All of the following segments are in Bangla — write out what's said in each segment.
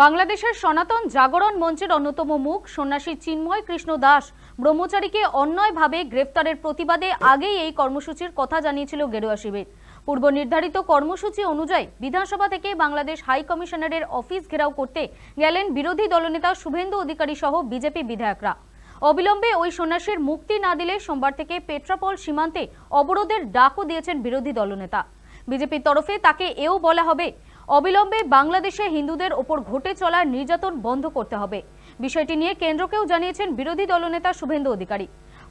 বাংলাদেশের সনাতন জাগরণ মঞ্চের অন্যতম মুখ সন্ন্যাসী চিন্ময় কৃষ্ণ দাস ব্রহ্মচারীকে অন্যায়ভাবে গ্রেফতারের প্রতিবাদে আগেই এই কর্মসূচির কথা জানিয়েছিল গেরুয়া শিবির। পূর্ব নির্ধারিত কর্মসূচি অনুযায়ী বিধানসভা থেকে বাংলাদেশ হাই কমিশনারের অফিস ঘেরাও করতে গেলেন বিরোধী দলনেতা শুভেন্দু অধিকারী সহ বিজেপি বিধায়করা। অবিলম্বে ওই সন্ন্যাসীর মুক্তি না দিলে সোমবার থেকে পেট্রাপল সীমান্তে অবরোধের ডাকও দিয়েছেন বিরোধী দলনেতা। বিজেপির তরফে তাকে এও বলা হবে অবিলম্বে বাংলাদেশে হিন্দুদের ওপর ঘটে চলা নির্যাতন বন্ধ করতে হবে। বিষয়টি নিয়ে কেন্দ্রকেও জানিয়েছেন বিরোধী দলনেতা শুভেন্দু অধিকারী।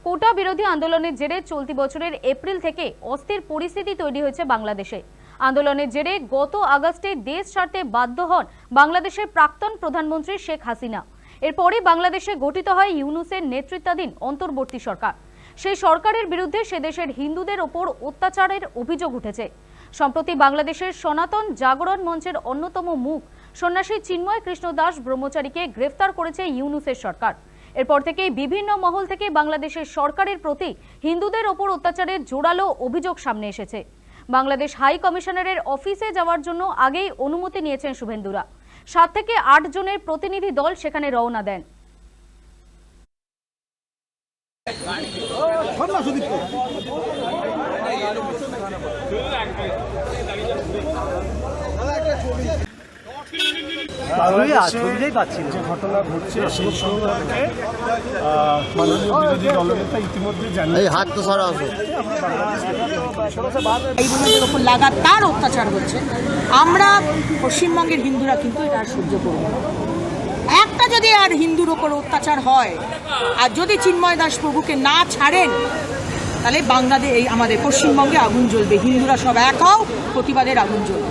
কোটা বিরোধী আন্দোলনের জেরে চলতি বছরের এপ্রিল থেকে অস্থির পরিস্থিতি তৈরি হয়েছে বাংলাদেশে। আন্দোলনের জেরে গত আগস্টে দেশ ছাড়তে বাধ্য হন বাংলাদেশের প্রাক্তন প্রধানমন্ত্রী শেখ হাসিনা। এরপরে বাংলাদেশে গঠিত হয় ইউনুসের নেতৃত্বাধীন অন্তর্বর্তী সরকার। সেই সরকারের বিরুদ্ধে সে দেশের হিন্দুদের ওপর অত্যাচারের অভিযোগ উঠেছে। সম্প্রতি বাংলাদেশের সনাতন জাগরণ মঞ্চের অন্যতম মুখ সন্ন্যাসী চিন্ময় কৃষ্ণ দাস ব্রহ্মচারীকে গ্রেফতার করেছে ইউনুসের সরকার। এরপর থেকেই বিভিন্ন মহল থেকে বাংলাদেশের সরকারের প্রতি হিন্দুদের ওপর অত্যাচারের জোরালো অভিযোগ সামনে এসেছে। বাংলাদেশ হাই কমিশনারের অফিসে যাওয়ার জন্য আগেই অনুমতি নিয়েছেন শুভেন্দুরা। সাত থেকে আট জনের প্রতিনিধি দল সেখানে রওনা দেন। ভালোই আছে, ছবিটাই পাচ্ছি না। যে ঘটনা ঘটছে সেই সংক্রান্তে মাননীয় বিরোধী দলনেতা ইতিমধ্যে জানিয়ে হাত তো সরা এই বোনদের ওপর লাগাতার অত্যাচার হচ্ছে। আমরা পশ্চিমবঙ্গের হিন্দুরা কিন্তু এটা আর সহ্য করব একটা যদি আর হিন্দুর ওপর অত্যাচার হয় আর যদি চিন্ময় দাস প্রভুকে না ছাড়েন তাহলে বাংলাদেশ এই আমাদের পশ্চিমবঙ্গে আগুন জ্বলবে। হিন্দুরা সব এক হও প্রতিবাদের আগুন জ্বলবে।